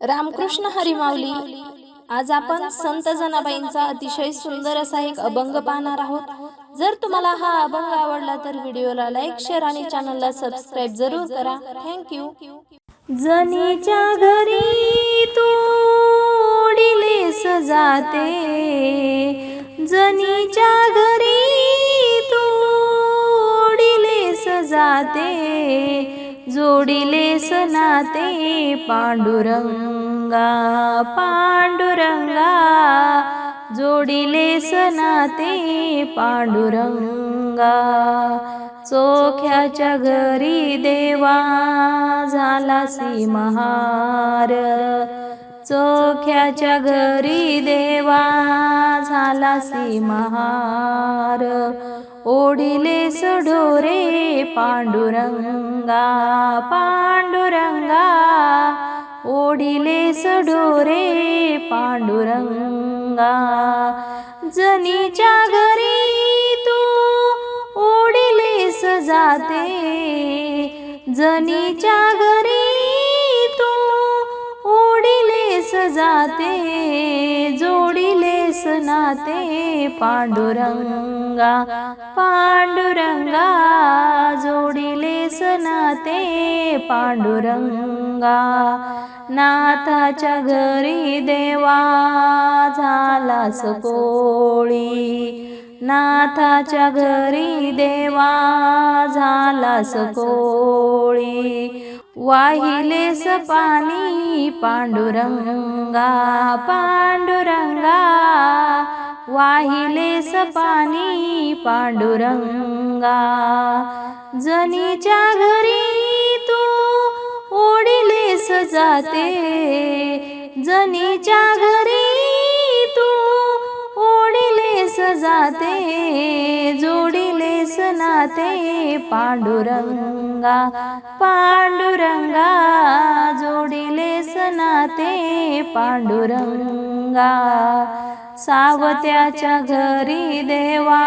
रामकृष्ण हरिमावली आज आपण संत जनाबाईंचा अतिशय सुंदर असा एक अभंग पाहणार आहोत. जर तुम्हाला हा अभंग आवडला तर व्हिडिओला लाईक शेअर आणि चॅनलला सबस्क्राईब जरूर करा. थँक्यू जनीच्या घरी तोडिले सजाते. जनीच्या घरी तोडिले सजाते. जोडिले सनाते पांडुरंगा पांडुरंगा. जोडिले सनाते पांडुरंगा. चोख्याच्या घरी देवा झालासी महार चोख्याच्या घरी देवा झालासी महार ओढिले सढोरे पांडुरंगा पांडुरंगा ओढिले सडोरे पांडुरंगा. जनीच्या घरी तू ओढिले सजाते. जनीच्या घरी तू ओढिले सजाते. जोडिले सनाते पांडुरंगा. पांडुरंगा जोडिले सनाते पांडुरंगा. नाथाच्या घरी देवा झालास कोळी. नाथाच्या घरी देवा झालास कोळी. वाहिलेस पाणी पांडुरंगा पांडुरंगा. वाहिलेस पाणी पांडुरंगा. जनीच्या घरी तू ओढिलेस जाते. जनीच्या घरी तू ओढिलेस जाते. जोडिलेस नाते पांडुरंगा. पांडुरंगा जोडिलेस नाते पांडुरंगा. सावत्याच्या घरी देवा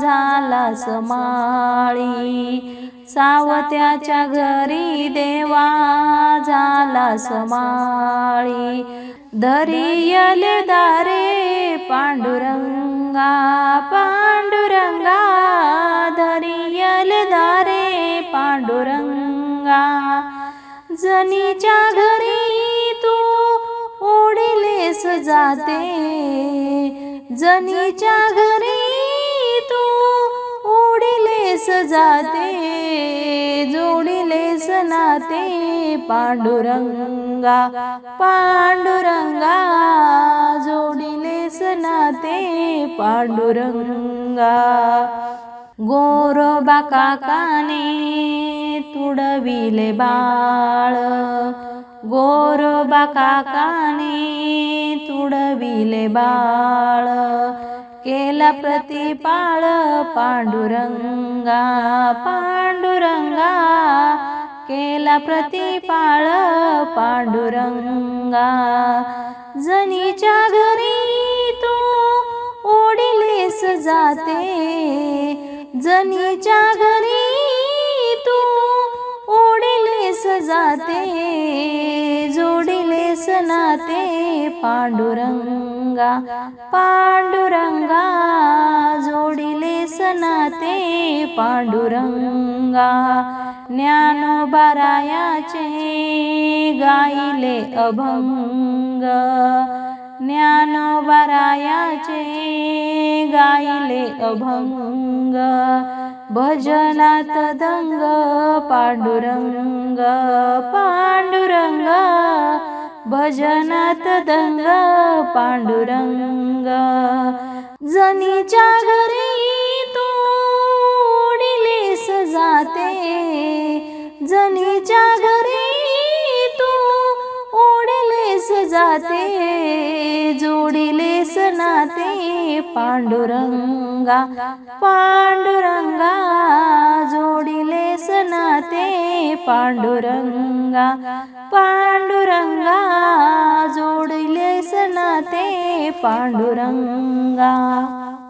झाला समाळी सावत्याच्या घरी देवा झाला समाळी दरियले दारे पांडुरंगा पांडुरंगा दरियल दारे पांडुरंगा. जनीच्या घरी ओढिलेस जाते. जनीच्या घरी तू ओढिलेस जाते. जोडिलेस नाते. पांडुरंगा पांडुरंगा जोडिलेस नाते. पांडुरंगा गोरोबा काकाने तुडविले बाळ. गोरोबा काकाने तुडविले बाळ. केला प्रतिपाळ पांडुरंगा पांडुरंगा. केला प्रतिपाळ पांडुरंगा. जनीच्या घरी तू ओढिलेस जाते. जनीच्या घरी तू ओढिलेस जाते. पांडुरंगा पांडुरंगा जोडिले सनाते पांडुरंगा ज्ञानोबारायाचे गाईले अभंग ज्ञानोबारायाचे गाईले अभंग भजनात दंग पांडुरंग पांडुरंग भजनात दंग पांडुरंग. जनीच्या घरी पांडुरंगा पांडुरंगा जोडिलेस नाते पांडुरंगा पांडुरंगा जोडिलेस नाते पांडुरंगा.